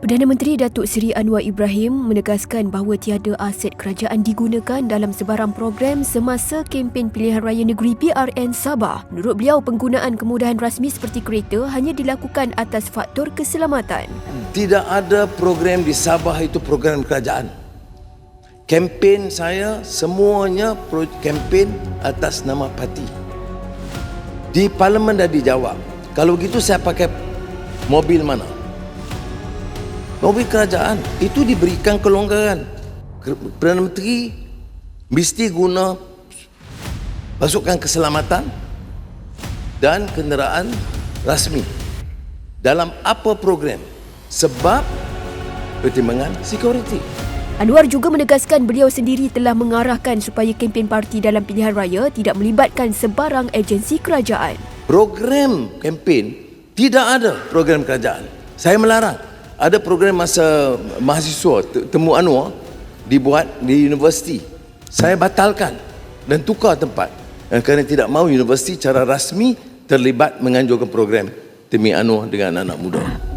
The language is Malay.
Perdana Menteri Datuk Seri Anwar Ibrahim menegaskan bahawa tiada aset kerajaan digunakan dalam sebarang program semasa kempen pilihan raya negeri PRN Sabah. Menurut beliau, penggunaan kemudahan rasmi seperti kereta hanya dilakukan atas faktor keselamatan. Tidak ada program di Sabah itu program kerajaan. Kempen saya semuanya kempen atas nama parti. Di parlimen dah dijawab. Kalau begitu saya pakai mobil mana? Mobil kerajaan itu diberikan kelonggaran. Perdana Menteri mesti guna pasukan keselamatan dan kenderaan rasmi dalam apa program sebab pertimbangan security. Anwar juga menegaskan beliau sendiri telah mengarahkan supaya kempen parti dalam pilihan raya tidak melibatkan sebarang agensi kerajaan. Program kempen tidak ada program kerajaan. Saya melarang. Ada program masa mahasiswa te- temu Anwar dibuat di universiti. Saya batalkan dan tukar tempat. Kerana tidak mahu universiti secara rasmi terlibat menganjurkan program Temi Anwar dengan anak muda.